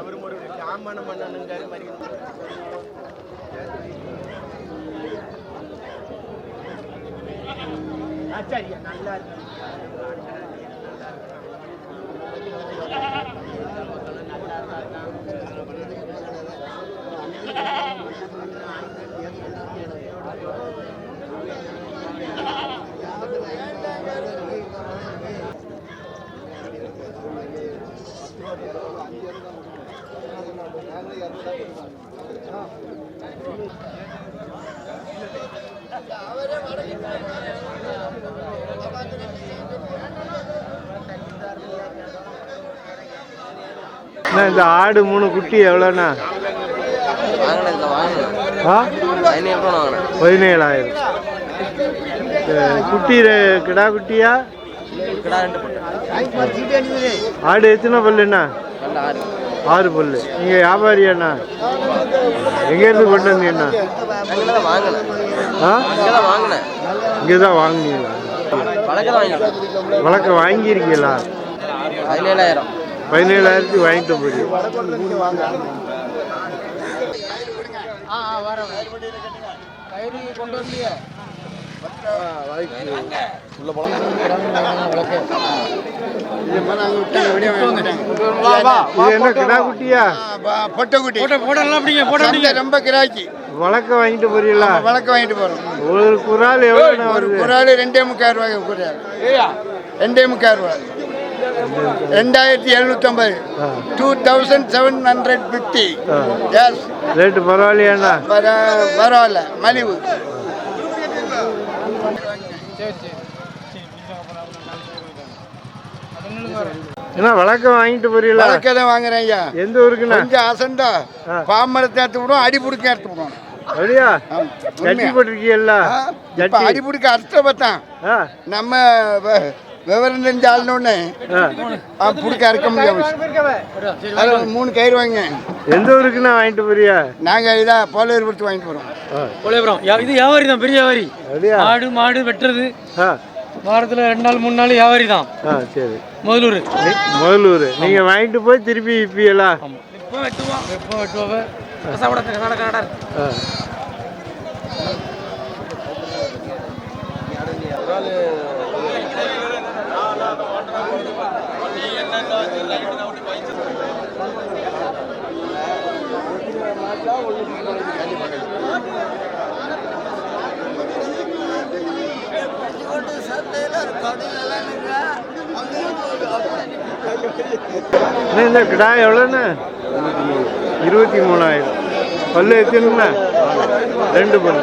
அவரும் ஒரு சாமான பண்ணணுங்காரு மாதிரி ஆ, சரியா நல்லா இருக்கு இந்த ஆடு மூணு குட்டி எவ்வளோண்ணா? பதினேழாயிரம். குட்டி கிடா குட்டியா? ஆடு எத்தனை பல்லுண்ணா? ஆறு ஆறு பல்லு நீங்க வியாபாரியாண்ணா எங்கேருந்து கொண்டு வந்தீங்கண்ணா? வாங்கினேன் ஆ அங்கே தான் வாங்கினேன் இங்கே தான் வாங்குனீங்களா வழக்க வாங்கியிருக்கீங்களா பதினேழாயிரம் பதினேழாயிரத்துக்கு வாங்கிட்டு போய் இது என்ன ரொம்ப கிராக்கி. வழக்க வாங்கிட்டு போறீங்களா? வழக்கு வாங்கிட்டு போறோம். ஒரு எவ்வளோண்ணா ஒரு குறால் ரெண்டே முக்கால் ரூபாய் குறால் ரெண்டே முக்கால் ரூபாய். ரெண்டாயிரத்தி எழுநூத்தம்பது. Two thousand seven hundred fifty rate பரவாயில்லையாண்ணா? பரவாயில்ல. மலிவு. என்ன வழக்க வாங்கிட்டு போறீங்களா? வழக்கை தான் வாங்குறேன் ஐயா. எந்த ஊருக்குண்ணா? கொஞ்சம் அசண்டா. பாமரத்தை எடுத்து விடும் அடிபுடுக்க எடுத்து விடும் அப்படியா. ஜட்டி? போட்டிருக்கீல்ல இப்ப ஜட்டி. அடிபுடுக்க அர்த்தம் பார்த்தான் ஆ. நம்ம விவரம் தெரிஞ்ச ஆளுன்னு ஆ. பிடிக்க அறுக்க முடியாது மூணு கயிறு வாங்க எந்த ஊருக்குண்ணா வாங்கிட்டு போறியா நாங்கள் இதாக போலூர் கொடுத்து வாங்கிட்டு யா- இது வியாபாரி தான் பெரிய வியாபாரி. ஆடு மாடு வெட்டுறது. வாரத்தில் ரெண்டு நாள் மூணு நாள் வியாபாரி தான். ஆ சரி. முதலூர். முதலூர். நீங்கள் வாங்கிட்டு போய் திருப்பி விற்பீங்களா எப்போ வெட்டுவோம் எப்போ வெட்டுவாங்க கசாப்பட கசாட கடை ஆ அண்ணா, இந்த கிடா எவ்வளோண்ணா இருபத்தி மூணாயிரம். பல்லு எத்தனைண்ணா ரெண்டு பல்லு.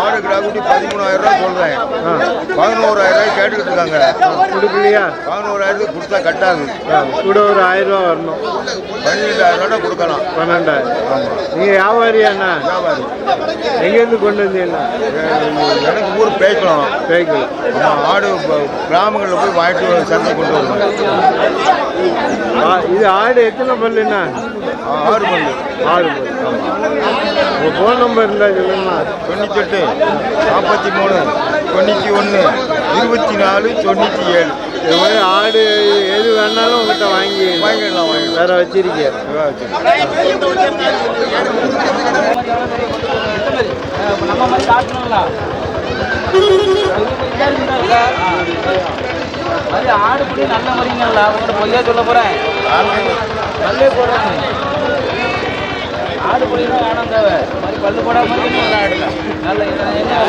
ஆடு கிராக்குட்டி பதிமூணாயிரம் ரூபாய் சொல்றேன். ஆ பதினோராயிரம் ரூபாய் கேட்டுக்கிட்டு இருக்காங்க கொடுக்கலையா? பதினோராயிரத்துக்கு கொடுத்தா கட்டாது. கூட ஒரு ஆயிரம் ரூபா வரணும். பன்னிரெண்டாயிரம் ரூபாய் கொடுக்கலாம். பன்னெண்டாயிரம். நீங்கள் வியாபாரியாண்ணா வியாபாரி எங்கேருந்து கொண்டு வந்தீங்கண்ணா எனக்கு ஊர் பேய்க்கலாம் சைக்கிள் ஆமாம் ஆடு கிராமங்களில் போய் வாங்கிட்டு சந்தை கொண்டு ஆ, இது ஆடு எத்தனை பல்லுண்ணா ஆறு பல்லு. ஆறு பல்லு உங்கள் ஃபோன் நம்பர் இருந்தால் சொல்லுங்கண்ணா தொண்ணூத்தெட்டு நாற்பத்தி மூணு தொண்ணூற்றி ஒன்று இருபத்தி நாலு தொண்ணூற்றி ஏழு இது மாதிரி ஆடு எது வேணாலும் உங்கள்கிட்ட வாங்கி வாங்கிடலாம் வாங்கிடலாம். வேற வச்சிருக்கேன். நம்ம மாதிரி காட்டணுங்களா அது ஆடு புடி நல்ல முறைங்களா அவங்க பொய்யா சொல்ல போறேன் நல்லே போடுறாங்க ஆடு புடி தான் வேணாம் தேவை மாதிரி பல்லு போடாம நல்ல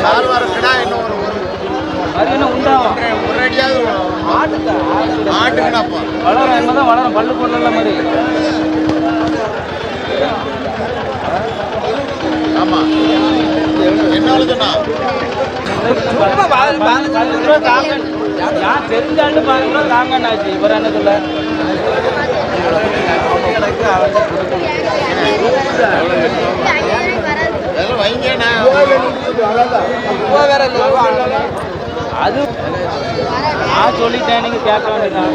நாலு வாரம் கிடா இன்னும் ஒரு என்ன உண்டாகும் ஒரு அடியாவது ஆட்டுக்கா ஆடு ஆட்டுக்குனாப்பா வளரும் என்னதான் வளரும் பல்லு போடல மாதிரி பதினஞ்சு ரூபா தாங்க யார் தெரிஞ்சாண்டு பாருங்களோ ரூபா தாங்கன்னாச்சு இவர் என்ன சொல்ல? அது நான் சொல்லிட்டேன் நீங்க கேட்க வேண்டியதான்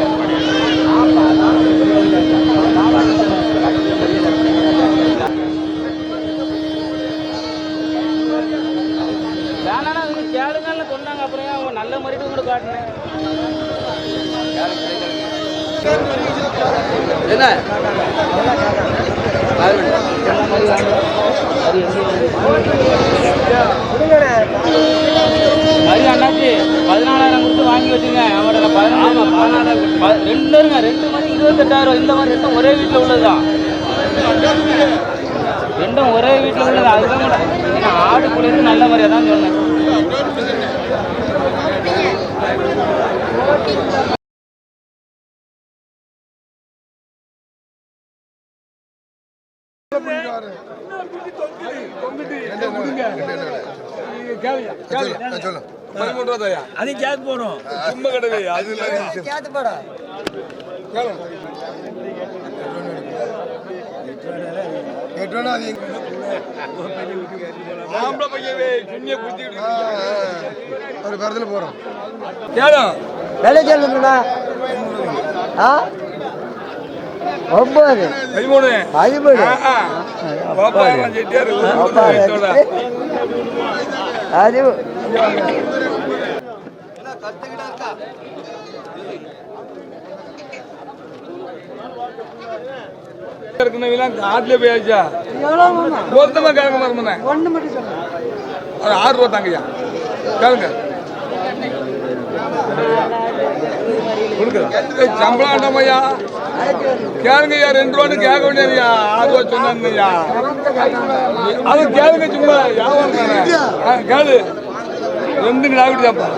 ரெண்டும் ஒரே வீட்டில் உள்ளது அதுதான் கூட ஏன்னா ஆடு குளிர்ந்து நல்ல மாதிரியா தான் சொன்னேன். ஒரு படத்தில் போகிறோம் விலை சொல்லுங்கண்ணா ஆ? ஒன்பது பதிமூணு. பதிமூணு. அது இருக்குனவெல்லாம் காட்டுல போயாச்சா மொத்தமா கேட்க மரமண்ணே ஒன்று மட்டும் சொல்லுங்க ஒரு ஆறு ரூபா தாங்கய்யா. ஏய், சம்பளம் வேண்டாமையா கேளுங்கய்யா ரெண்டு ரூபான்னு கேட்க வேண்டியதுயா ஆறு ரூபா சொன்னாங்கய்யா. அது கேளுங்க சும்மா ஆ, கேளு. ரெண்டு தான்ப்பா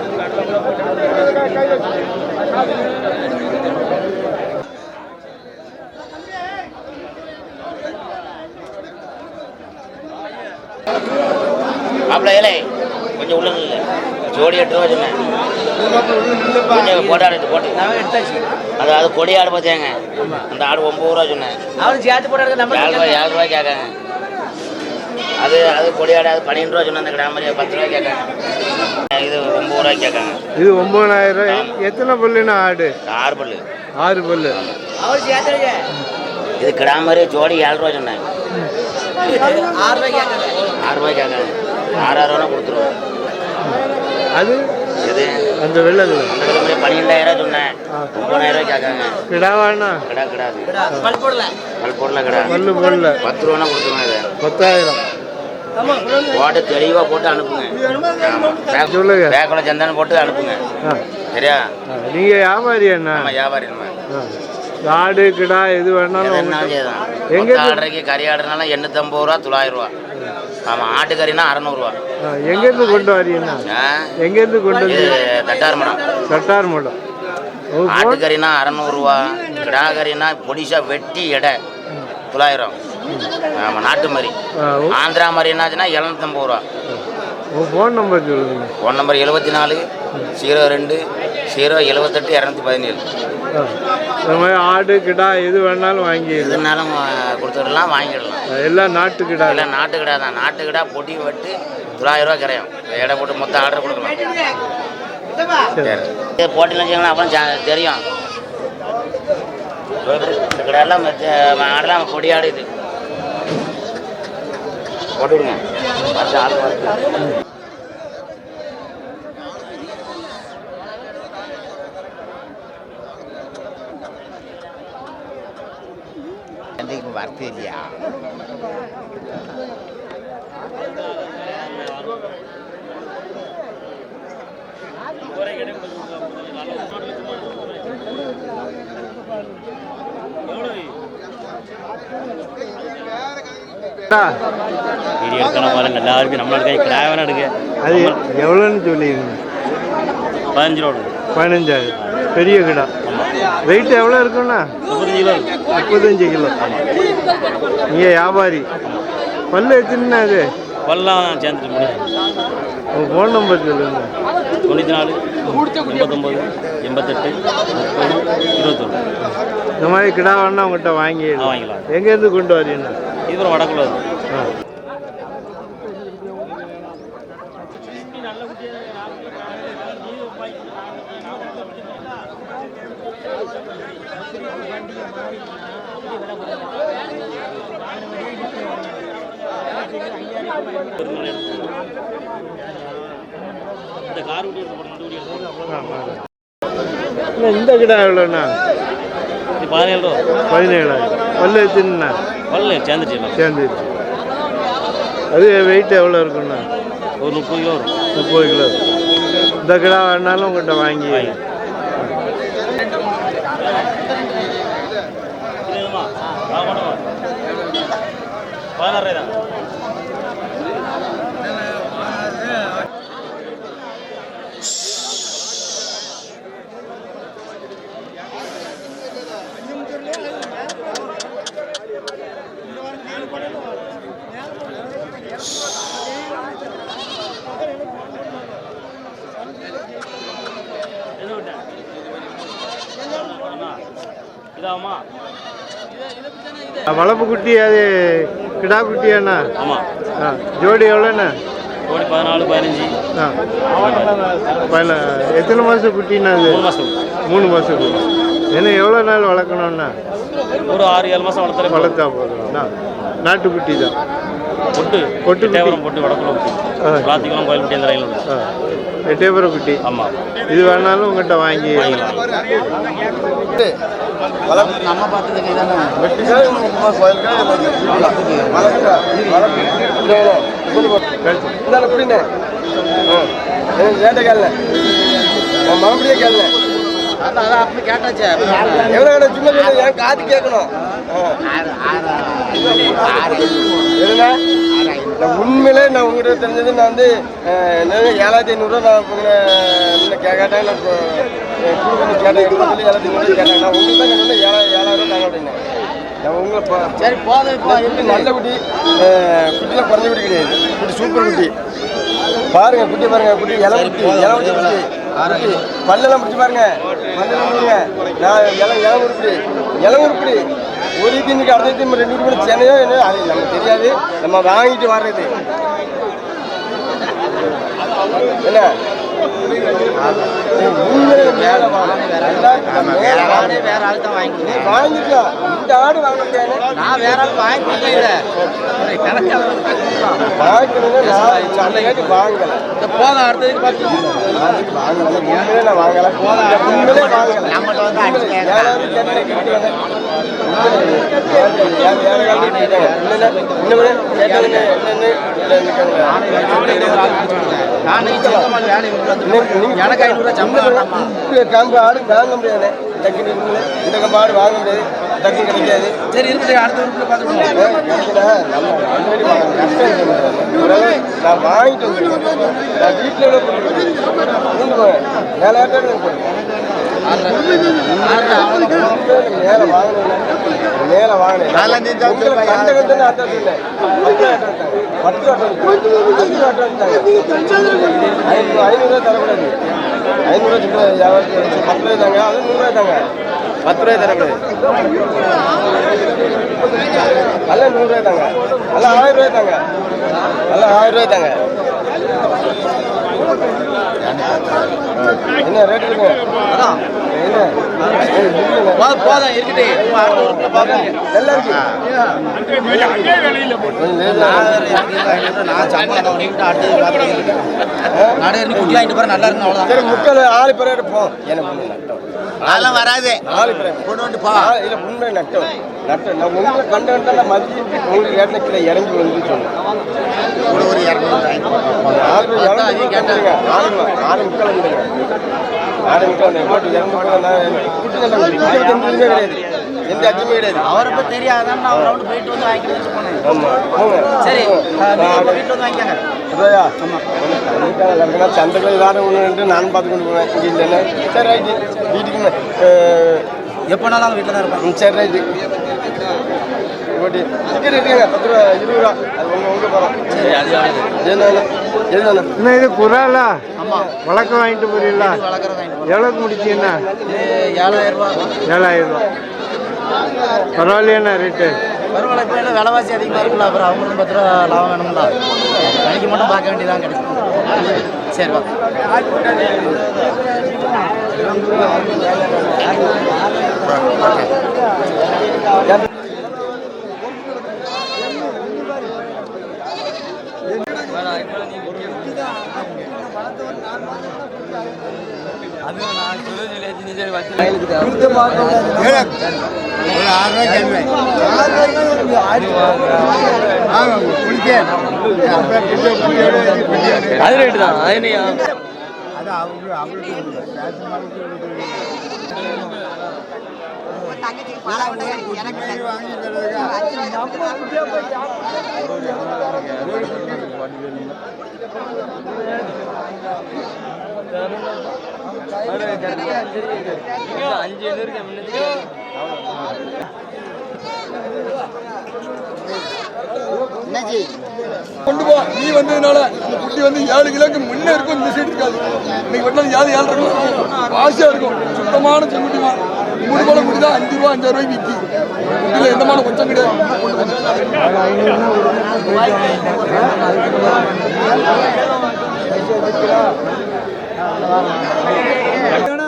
மாப்பிள்ள ஏலே கொஞ்சம் உள்ள ஜோடி எட்டு ரூபா சொன்னேன். கொஞ்சம் போட்டாடு போட்டு. அது அது கொடி ஆடு பார்த்தாங்க. அந்த ஆடு ஒம்பது ரூபா சொன்னேன். அவனுக்கு சேர்த்து போட்டு ஏழு ரூபாய் ஏழு ரூபாய் கேட்காங்க. அது அது கொடி ஆடு அது பன்னெண்டு ரூபா சொன்னேன். அந்த கிராமரியா பத்து ரூபாய் கேட்காங்க. இது ஒம்பது ரூபாய் கேட்காங்க. இது ஒன்பதாயிரம் ரூபாய். எத்தனை பல்லுண்ணா ஆடு? ஆறு பல்லு. ஆறு பல்லு. இது கிராமரி ஜோடி ஏழு ரூபா சொன்னேன். ஆறு ரூபாய் கேட்காங்க. ஆறு ரூபாய் கேட்காங்க. ஆறாயிரம் கொடுத்துருவோம். அது? இது அந்த கிராமரி பன்னெண்டாயிரம் சொன்னேன். ஒம்பதாயிரம் ரூபாய் கேட்காங்க. கிடாவாண்ணா கிடா கிடாது பல் போடல. பல் போடல கிடா. பல்லு போடல. பத்து ரூபா கொடுத்துருவோம் இதை. பத்தாயிரம். போட்டு தெளிவாக போட்டு அனுப்புங்க. சொல்லுங்க. பேக்கில் சந்தானம் போட்டு அனுப்புங்க. சரியா? ஆ, நீங்க வியாபாரி நம்ம. வியாபாரி. ஆடு கிடா எது வேணாலும் எது எங்க ஆர்டருக்கு கறி ஆடுறதுனால எண்ணூற்றம்பது ரூபா தொள்ளாயிரம் ரூபா. ஆமாம் ஆட்டுக்கறினா அறநூறுவா. எங்கேருந்து கொண்டு வரீங்கண்ணா எங்கேருந்து கொண்டு வந்து தட்டார் மடம். கட்டார் மடம். ஒரு போன் ஆட்டுக்கறினா அறநூறுவா கிடா கறினா பொடிசா வெட்டி எடை தொள்ளாயிரம். ஆமாம் நாட்டு மாதிரி ஆந்திரா மாதிரி என்னாச்சுன்னா எழுநூத்தம்பது ரூபா. ஃபோன் நம்பர் சொல்லுங்க. ஃபோன் நம்பர் எழுபத்தி நாலு ஜீரோ ரெண்டு ஜீரோ எழுபத்தெட்டு இரநூத்தி பதினேழு. இந்த மாதிரி ஆடு கிடா எது வேணாலும் வாங்கிடலாம் எதுனாலும் கொடுத்துடலாம் வாங்கிடலாம். எல்லாம் நாட்டு கிடா இல்லை நாட்டு கடை தான். நாட்டு கடை பொடி வெட்டு தொள்ளாயிரம் ரூபா கிரையும். எடை போட்டு மொத்த ஆர்டர் கொடுக்கலாம். போட்டியில் வச்சுக்கலாம் அப்புறம் தெரியும். இந்த கடையெல்லாம் ஆடெல்லாம் பொடி ஆடு இது. போட்டு விடுங்க அடுத்த ஆள் வருது. வார்த்தை இல்லையா வீடியோ எடுக்கணும் பாருங்க எல்லாருக்கும் நம்மளோட கை வேணா எடுக்க அது எவ்வளோன்னு சொல்லிடுங்க பதினஞ்சு ரூபா. பதினஞ்சாயிரம் பெரிய கிடா வெயிட் எவ்வளோ இருக்குண்ணா முப்பத்தஞ்சு கிலோ. நீங்கள் வியாபாரி. பல்லு எத்தனை அது? பல்லாம் சேர்ந்துட்டு உங்கள் ஃபோன் நம்பர் சொல்லுங்க. தொண்ணூற்றி நாலு எண்பத்தொம்போது எண்பத்தெட்டு முப்பது இருபத்தொன்று. இந்த மாதிரி கிடா வேணா உங்கள்கிட்ட வாங்கி வாங்கிக்கலாம். எங்கேருந்து கொண்டு வரீங்க இது வடக்குள்ள ஆ இந்த கார் விட்டு எடுத்து போட்டு வண்டி விட்டு எடுத்து போட்டு. இல்லை இந்த கிடா எவ்வளோண்ணா பதினேழு ரூபா பதினேழாயிரம். பல்லு எத்தனைண்ணா? வரல சேர்ந்துச்சு எல்லாம் சேர்ந்துருச்சு அது வெயிட் எவ்வளோ இருக்குண்ணா ஒரு முப்பது கிலோ முப்பது கிலோ. இந்த கிடா வேணாலும் உங்கள்கிட்ட வாங்கி வாங்கி. இது எதுமா? ஆ, போட்டுமா. பதினாறு தான். எது குட்டி அது கிடா குட்டியாண்ணா ஆமாம் ஆ ஜோடி எவ்வளோண்ணா? கோடி பதினாலு பதினஞ்சு. ஆ. பதின எத்தனை மாதம் குட்டிண்ணா அது மூணு மாதம் மூணு மாதம் என்ன எவ்வளோ நாள் வளர்க்கணும்ண்ணா? ஒரு ஆறு ஏழு மாதம் வளர்த்துறேன் வளர்த்தா போதும்ண்ணா. நாட்டுக்குட்டி தான். பொட்டு. பொட்டு பொட்டு ஆ. ராத்திக்குளம் கோயில் பொட்டி அந்த ரயில் எட்டயபுரம் குட்டி ஆமாம் இது வேணாலும் உங்கள்கிட்ட வாங்கி நம்ம இதானே மறுபடியும் கேள்வி அதான் அப்படி கேட்டாச்சு. எவ்வளோ சும்மா என் காது கேட்கணும். நான் உண்மையிலே நான் உங்ககிட்ட தெரிஞ்சது நான் வந்து ஏழாயிரத்தி ஐநூறுரூவா நான் உங்களை முன்ன கே கேட்டேன் நான் இப்போ கொடுக்கணும் கேட்டேன் சொல்லி ஏழாயிரத்தி ஐநூறுரூவா கேட்டேன் நான் உங்களுக்கு தான் சொன்னேன் ஏழாயிரம் ஏழாயிரம் தாங்க அப்படின்னேன் நான் உங்களை சரி போதும் இப்போ நல்ல குட்டி குட்டிலாம் குறைஞ்ச குட்டி கிடையாது. குட்டி சூப்பர் குட்டி. பாருங்க குட்டி பாருங்க குட்டி இலை குட்டி இலை குட்டி பல்லெல்லாம் பிடிச்சி பாருங்க. பல்லெல்லாம் பிடிங்க. நான் இலை இலை உருப்படி இலை உருப்படி ஒரு தின்னுக்கு அடுத்த தின்னு ரெண்டு மணி சென்னையோ என்ன அது நமக்கு தெரியாது. நம்ம வாங்கிட்டு வர்றது. என்ன? வாங்க. வாங்க. தான். வாங்கிக்கலாம். இந்த ஆடு வாங்க முடியாது. நான் வேற ஆள் வாங்கி. சண்டை கேட்டு வாங்கலை. போதும் அடுத்ததுக்கு பார்த்து வாங்கல. வாங்கல. உண்மையிலே வாங்கல. நம்மகிட்ட வந்து எனக்கு ஐநூறுரூவா சம்பளம் கம்பு ஆடு வாங்க முடியாது டக்குனு இந்த கம்பு ஆடு வாங்க முடியாது டக்குனு கிடைக்காது சரி இருக்குது அடுத்த நான் வாங்கிட்டு நான் வீட்டில் எவ்வளோ மேல ஐநூறுரூவா தரக்கூடாது ஐநூறுரூவா சின்ன வியாபாரத்துக்கு பத்து ரூபாய் தாங்க அது நூறுரூவா தாங்க பத்து ரூபாய் தரக்கூடாது. அல்ல நூறுரூவா தாங்க அல்ல ஆயிரம் ரூபாய் தாங்க அல்ல ஆயிரம் ரூபாய் தாங்க என்ன ரேட் ஏய், இல்லைங்க. போதும் இருக்கட்டே நல்லா இருக்கு நான் சம்பளம் அடுத்தது குட்டி வாங்கிட்டு நல்லா அவ்வளோதான் சரி முக்கால் ஆளு பேரோட போ. எனக்கு அதெல்லாம் வராது. கொண்டு வந்து போ. இல்ல உண்மை நட்டம் நட்டம் நான் உங்களை கண்ட கண்டா மதிச்சு உங்களுக்கு ஏட்டின கீழே இறங்கி வந்து சொன்னேன் ஒரு இரநூறு இறங்கி கேட்டாங்க ஆளு ஆளு முக்கால் வந்துடுங்க ஆளு முக்கால் வந்து இறங்கி கிடையாது. எந்த அச்சமே கிடையாது. அவரை பற்றி தெரியாதான் நான் ரவுண்டு போயிட்டு வந்து சொன்னேன் ஆமா. போங்க சரி வீட்டில் வந்து வாங்கிக்கோங்க. அதையா லக்குனா சந்தைக்குள்ள ஏதாவது ஒன்று ரெண்டு நான் பார்த்து கொண்டு போவேன் இங்கே இல்லைன்னா சரி ரைட்டு வீட்டுக்கு எப்போனாலும் வீட்டில் தான் இருப்பேன் சரி ரைட்டு. போட்டி டிக்கெட் எடுத்துங்க பத்து ரூபா இருபது ரூபா. அது உங்க உங்க போகிறோம் எதுனால எதுனால என்ன இது குறாலா வழக்கம் வாங்கிட்டு போறீங்களா? எவ்வளோக்கு முடிச்சீங்கண்ணா ஏழாயிரம் ரூபா. ஏழாயிரம் ரூபா. பரவாயில்லையாண்ணா ரேட்டு பரவாயில்ல இப்போ என்ன விலைவாசி அதிகமாக இருக்குல்ல அப்புறம் அவங்களுக்கு பத்து ரூபா லாபம் வேணும்ல. கணிக்கு மட்டும் பார்க்க வேண்டியதான் கிடைக்கும். சரி வா. ஒரு ஆறு ரூபாய்க்கு அது ரேட்டு தான். அது அது அவரு அவருக்கு வாங்கி அஞ்சு இருக்கு முன்னூத்தி கொண்டு போ. நீ வந்ததுனால இந்த குட்டி வந்து ஏழு கிலோக்கு முன்னே இருக்கும் இந்த சைடு இருக்காது இன்னைக்கு வெட்டினது ஏழு ஏழு இருக்கும். வாசியா இருக்கும். சுத்தமான செங்குட்டி மா மூணு போல குட்டி தான் அஞ்சு ரூபா அஞ்சாறு ரூபாய்க்கு விற்கி. குட்டியில் எந்த மாதிரி கொஞ்சம் கிடையாது. கொண்டு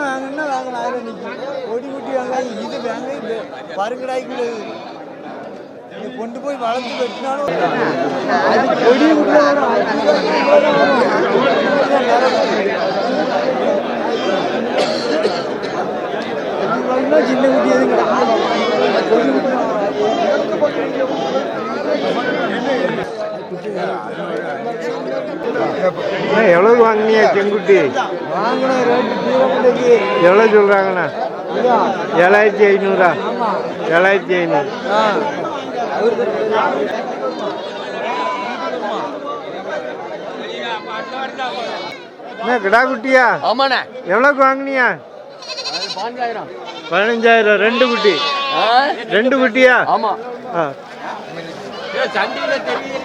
வாங்கினா வாங்கலாம் அதில் நிற்கும் கொடி குட்டி வாங்கலாம் இது வாங்க இந்த பருங்கடாய்க்குள்ள இது கொண்டு போய் வளர்த்து வெட்டினாலும் கொடி சின்ன குட்டி எதுவும் எவ்வளவு வாங்கினியா செங்குட்டி? எவ்வளோ சொல்கிறாங்கண்ணா ஏழாயிரத்தி ஐநூறா? ஏழாயிரத்தி ஐநூறு. என்ன கிடா குட்டியா? ஆமாண்ணே. எவ்வளோக்கு வாங்கினியா பதினஞ்சாயிரம் ரெண்டு குட்டி. ரெண்டு குட்டியா? ஆமா. சண்டியில தெரியுது.